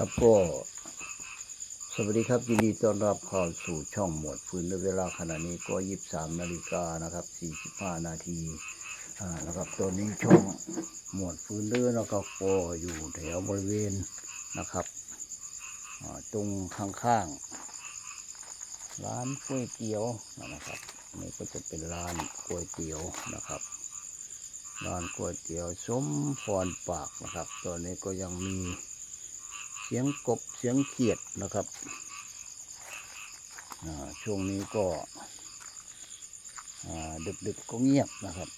ครับก็ สวัสดีครับยินดีต้อนรับเข้าสู่ช่องหมวดฟืนในเวลาขณะนี้ก็ยี่สามนาฬิกานะครับสี่สิบห้านาทีอ่านะครับตอนนี้ช่องหมวดฟืนเรือนะครับก็อยู่แถวบริเวณนะครับตรงข้างๆร้านก๋วยเตี๋ยวนะครับนนี่ก็จะเป็นร้านก๋วยเตี๋ยวนะครับร้านก๋วยเตี๋ยวสมพรปากนะครับ ตอนนี้ก็ยังมี เสียงกบเสียงเขียดนะครับช่วงนี้ก็ดึกๆก็เงียบนะครับ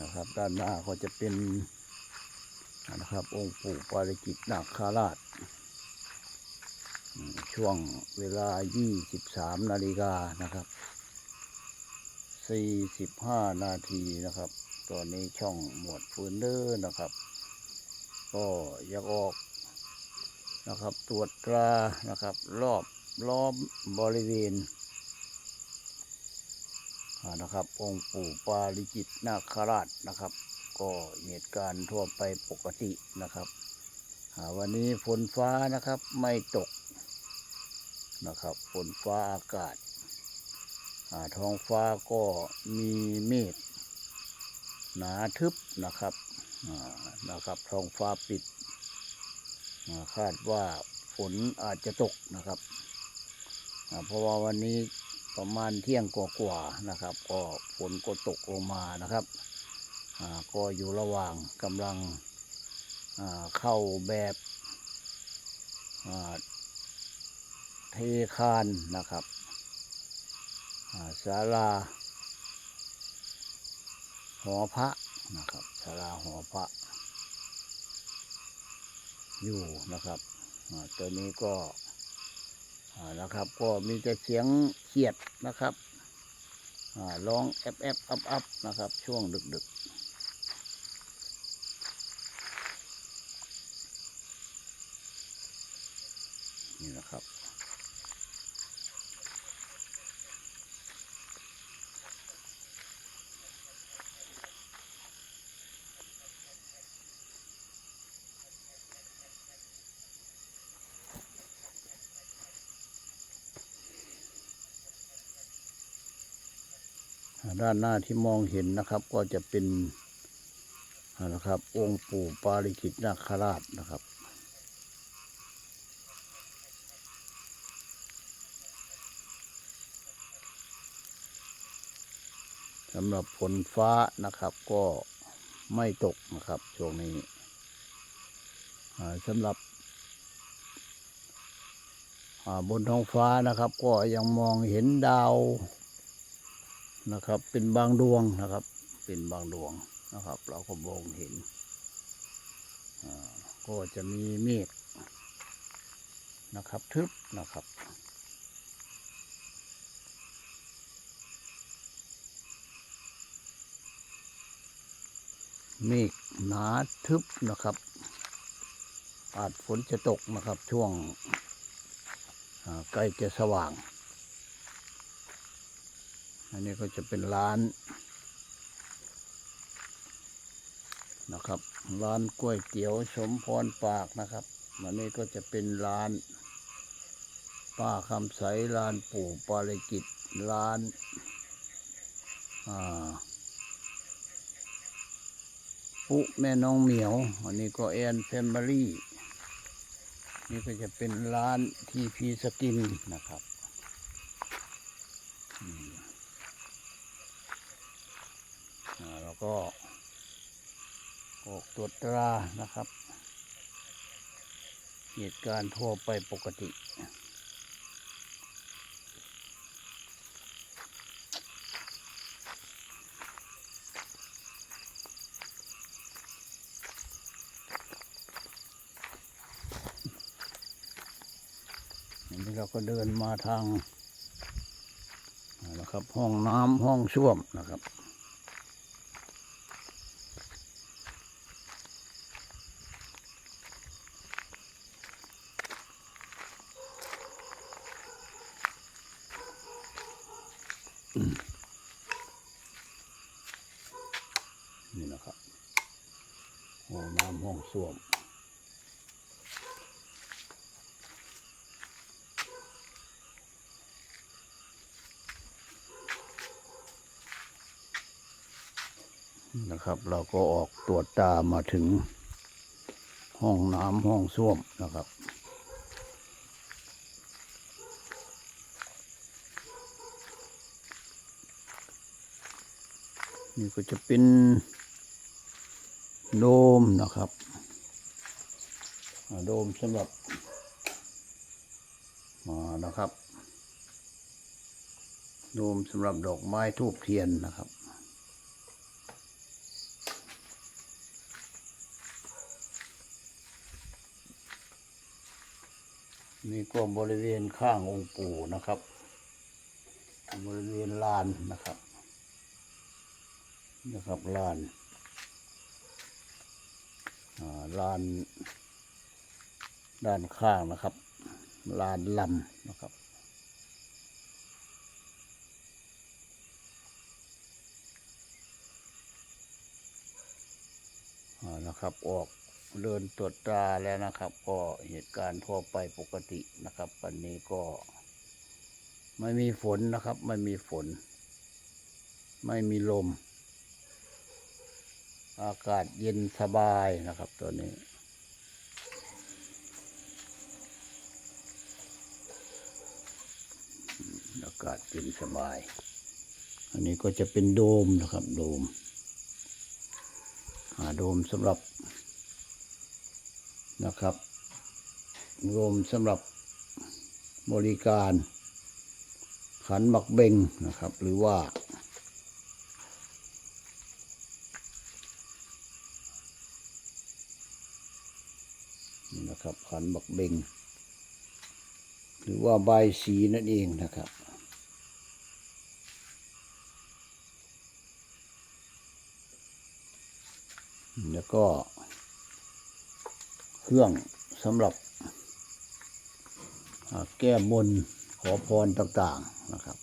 นะครับ ด้านหน้าก็จะเป็นนะครับ องค์ปู่ปาริจิตนาคาราช ช่วงเวลา 23 นาฬิกานะครับ 45นาทีนะครับ ตอนนี้ช่องหมวดฟืนเดอร์นะครับ ก็อยากออกนะครับ ตรวจตรานะครับ รอบล้อมบริเวณนะครับ องค์ปู่ปาริจิตนาคราชนะครับ ก็เหตุการณ์ทั่วไปปกตินะครับวันนี้ฝนฟ้านะครับไม่ตกนะครับฝนฟ้าอากาศ ท้องฟ้าก็มีเมฆหนาทึบนะครับนะครับท้องฟ้าปิดาคาดว่าฝนอาจจะตกนะครับ เพราะว่าวันนี้ประมาณเที่ยงกว่าๆนะครับ ก็ฝนก็ตกลงมานะครับ ก็อยู่ระหว่างกำลังเข้าแบบอ่าเทคานนะครับ ศาลาหอพระนะครับศาลาหอพระ อยู่นะครับตัวนี้ก็นะครับก็มีแต่เสียงเขียดนะครับร้องแอบแอบอับอับนะครับ ช่วงดึกดึกนี่นะครับ ด้านหน้าที่มองเห็นนะครับ ก็จะเป็นนะครับ องค์ปู่ปาริจิตนาคราชนะครับ สำหรับฝนฟ้านะครับก็ไม่ตกนะครับช่วงนี้สำหรับบนท้องฟ้านะครับ ก็ยังมองเห็นดาว นะครับ เป็นบางดวงนะครับ เป็นบางดวงนะครับ เราก็มองเห็นก็จะมีเมฆนะครับ ทึบนะครับเมฆหนาทึบนะครับ อาจฝนจะตกนะครับช่วงใกล้จะสว่าง อันนี้ก็จะเป็นร้าน นะครับ ร้านก๋วยเตี๋ยวสมพรปากนะครับอันนี้ก็จะเป็นร้าน ป้าคำใสร้านปู่ปาริกิตร้านอ่าปุ๊แม่น้องเหมียว อันนี้ก็แอนแฟมิลี่นี่ก็จะเป็นร้านทีพีสกินนะครับอืม อ่า แล้วก็ออกตรวจตรานะครับ เหตุการณ์ทั่วไปปกติ นี้เราก็เดินมาทางนะครับห้องน้ำห้องส้วมนะครับ นี่นะครับห้องน้ำห้องส้วมนะครับ เราก็ออกตรวจตามาถึงห้องน้ำห้องส้วมนะครับ นี่ก็จะเป็นโดมนะครับโดมสำหรับอ่านะครับ โดมสำหรับดอกไม้ทูบเทียนนะครับนี่ก็บริเวณข้างองค์ปู่นะครับ บริเวณลานนะครับ นะครับลานลานด้านข้างนะครับ ลานลำนะครับนะครับออกเดินตรวจตราแล้วนะครับ ก็เหตุการณ์ทั่วไปปกตินะครับ วันนี้ก็ไม่มีฝนนะครับ ไม่มีฝน ไม่มีลม อากาศเย็นสบายนะครับ ตัวนี้อากาศเย็นสบาย อันนี้ก็จะเป็นโดมนะครับ โดม หาโดมสำหรับนะครับ โดมสำหรับบริการขันหมักเบงนะครับ หรือว่า นี่นะครับ ขันหมักเบงหรือว่าใบสีนั่นเองนะครับแล้วก็ เครื่องสำหรับแก้บนขอพรต่างๆนะครับ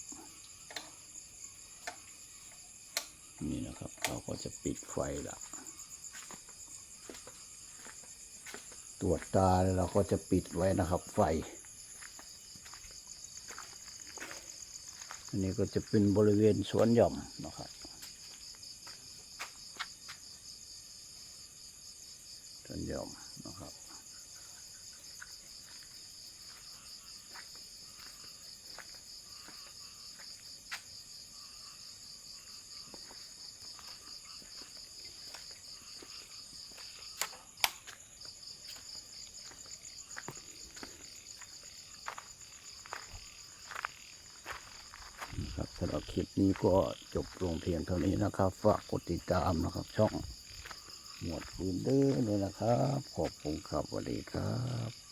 นี่นะครับ เราก็จะปิดไฟละ ตรวจตาเราก็จะปิดไว้นะครับ ไฟ อันนี้ก็จะเป็นบริเวณสวนหย่อมนะครับสวนหย่อมนะครับ นะครับสำหรับคลิปนี้ก็จบลงเพียงเท่านี้นะครับ ฝากกดติดตามนะครับ ช่องหมวดฟืนเด้อเลยนะครับ ขอบคุณครับสวัสดีครับ